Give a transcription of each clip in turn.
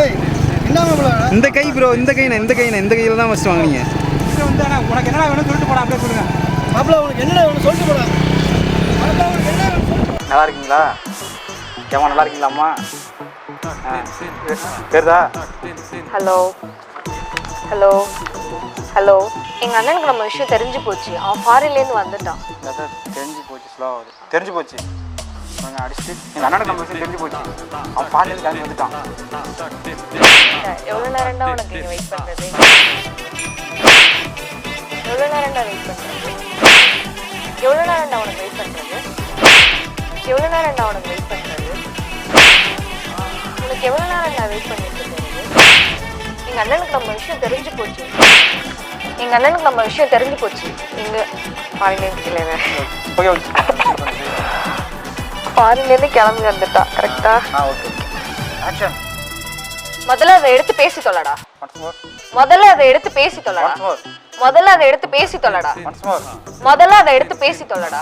ஏய் என்ன மாப்பிள்ள இந்த கை ப்ரோ இந்த கைண்ணே இந்த கைண்ணே இந்த கையில் தான் ஃபஸ்ட் வாங்குனீங்க. வந்து உனக்கு என்னடா வேணும் சொல்லிட்டு போடா அப்படியே சொல்லுங்க. மாப்பிள்ள உனக்கு என்னடா வேணும் சொல்லிட்டு போடா. நல்லா இருக்கீங்களா? ஏமா நல்லா இருக்கீங்களாம்மா? பேருதா? ஹலோ. ஹலோ. ஹலோ. எங்கள் அண்ணனுக்கு நம்ம விஷயம் தெரிஞ்சு போச்சு. அவன் ஃபாரின்லேருந்து வந்துட்டான். தெரிஞ்சு போச்சு ஆகுது. தெரிஞ்சு போச்சு. அவங்க அடிச்சுட்டு எங்கள் நம்ம விஷயம் தெரிஞ்சு போச்சு அவன் பாலிலேருந்து கிளம்பி வந்துட்டான். எவ்வளோ நேரம்டா உனக்கு இங்கே வெயிட் பண்ணுறது எவ்வளோ நேரம்டா வெயிட் பண்ணுறது எவ்வளோ நேரம்டா உனக்கு வெயிட் பண்ணுறது எவ்வளோ நேரம்டா உனக்கு வெயிட் பண்ணுறது உனக்கு எவ்வளோ நேரம்டா வெயிட் பண்ணிட்டு இருக்கிறது எங்கள் அண்ணனுக்கு நம்ம விஷயம் தெரிஞ்சு போச்சு. எங்கள் அண்ணனுக்கு நம்ம விஷயம் தெரிஞ்சு போச்சு. எங்கள் ஃபாரின்லேருந்து இல்லை ஓகே. ஓகே ஃபாரின்லேருந்து கிளம்பி வந்துட்டா. கரெக்டா ஆ? ஓகே ஆக்ஷன் முதல்ல அதை எடுத்து பேசி தொல்லடா. முதல்ல அதை எடுத்து பேசி தொல்லடா. முதல்ல அதை எடுத்து பேசி தொல்லடா. முதல்ல அதை எடுத்து பேசி தொல்லடா.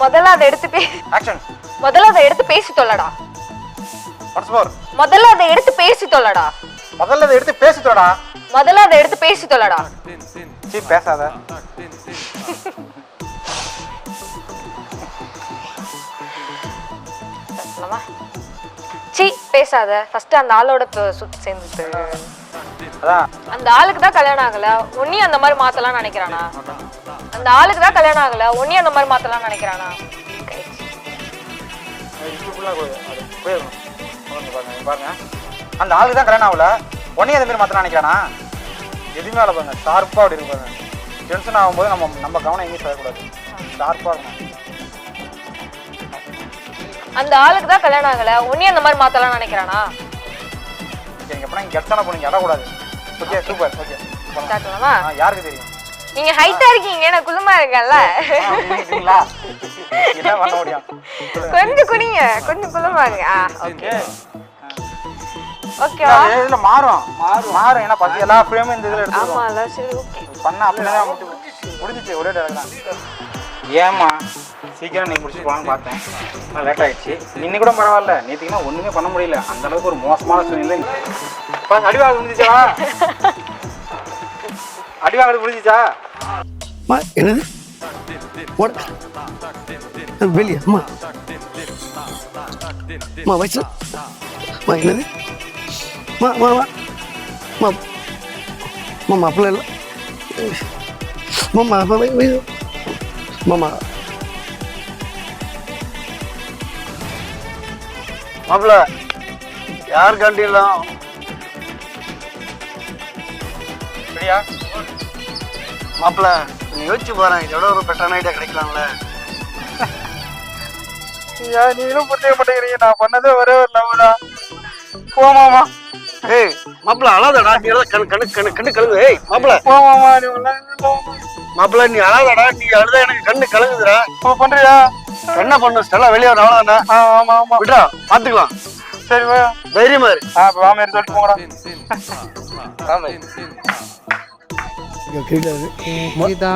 முதல்ல அதை எடுத்து பே ஆக்ஷன் முதல்ல அதை எடுத்து பேசி தொல்லடா. முதல்ல அதை எடுத்து பேசி தொல்லடா. முதல்ல இதை எடுத்து பேசிட்டோடா முதல்ல அதை எடுத்து பேசி தொல்லடா. சீ பேசாத. பேசலாமா சீ பேசாத. ஃபர்ஸ்ட் அந்த ஆளோட அதான் அந்த ஆளுக்கு தான் கல்யாணம் ஆகல. உன்னையும் அந்த மாதிரி மாத்தலாம்னு நினைக்கிறானா? அந்த ஆளுக்கு தான் கல்யாணம் ஆகல. உன்னையும் அந்த மாதிரி மாத்தலாம்னு நினைக்கிறானா? பாருங்க அந்த ஆளுக்கு தான் கல்யாணம் ஆகல. உடனே அதே மாதிரி மாத்திரம் நினைக்கிறானா? எதுவுமே ஆகல பாருங்க. ஷார்ப்பாக அப்படி இருக்கு பாருங்க. டென்ஷன் ஆகும்போது நம்ம நம்ம கவனம் எங்கேயும் செய்யக்கூடாது ஷார்ப்பாக இருக்கணும். அந்த ஆளுக்கு தான் கல்யாணம் ஆகல. உன்னையும் அந்த மாதிரி மாத்தலாம்னு நினைக்கிறானா? ஓகே நீங்கள் எப்போ கெட்டான போனீங்க இடக்கூடாது ஓகே சூப்பர். ஓகே ஸ்டார்ட் பண்ணலாமா? யாருக்கு தெரியும்? நீங்க ஹைட்டா இருக்கீங்க நான் குள்ளமா இருக்கேன்ல. கொஞ்சம் குனிங்க கொஞ்சம் குள்ளமா இருக்கு ஓகே ஓகேவா இதுல மாறும் மாறும். மாறும். ஏன்னா பத்தி எல்லா ஃப்ரேமும் இந்த இதில் எடுத்துருவோம். ஆமால சரி ஓகே பண்ண அப்படியே முடிஞ்சிச்சு. ஒரே டேரக்ட் ஏம்மா? சீக்கிரம் நீ முடிச்சு போகலான்னு பார்த்தேன் லேட் ஆயிடுச்சு இன்னைக்கு கூட பரவாயில்ல நேற்றுக்குன்னா ஒன்றுமே பண்ண முடியல அந்த அளவுக்கு ஒரு மோசமான சூழ்நிலை அடிவாக முடிஞ்சிச்சா அடிவாக முடிஞ்சிச்சா மா என்னது வெளியே அம்மா அம்மா வயசு மா என்னது மா மா மா மா மா மாப்பிள்ள இல்லை மாமா மாமா மாப்பிள்ள யார் கண்டிலாம் மாப்பிள்ள நீ யோசிச்சு பாறேன் இதோட ஒரு பெட்டரான ஐடியா கிடைக்கலாம்ல. ஐயா நீங்களும் புரிஞ்சுக்க மாட்டேங்கிறீங்க. நான் பண்ணதே ஒரே ஒரு லவ் தான். போமாமா ஏய் மாப்பிள்ள அழாதடா நீ எல்லாம் கண்ணு கண்ணு கண்ணு கண்ணு கலங்கு ஏய் மாப்பிள்ள. போமாமா நீ மாப்பிள்ள நீ அழாதடா நீ அழுதா எனக்கு கண்ணு கலங்குதுடா. இப்போ பண்றியா? என்ன பண்ண? ஸ்டெல்லா வெளியே வர அவ்வளோதானே ஆ ஆமா ஆமா. விட்றா பாத்துக்கலாம். சரி வா. தைரியமா இரு. ஆ இப்போ வாமேரி சொல்லிட்டு போங்கடா. கேக்குதா? கேக்குதா?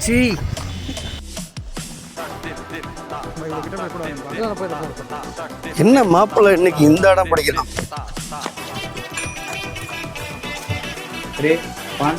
சீ. என்ன மாப்பிள்ள இன்னைக்கு இந்த இடம் படிக்கலாம் three one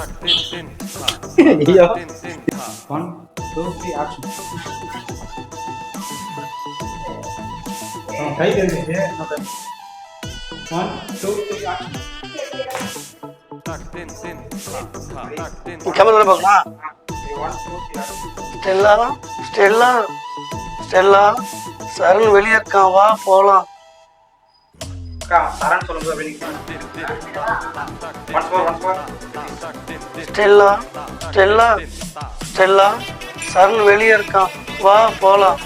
ready, one, two, three, action. கை one two three action Kamal Stella Stella Stella Charan வெளியே இருக்கான் வா போலாம் அக்கா தரேன்னு once more once more Stella Stella Stella. Charan வெளியே இருக்கான். வா போலாம்.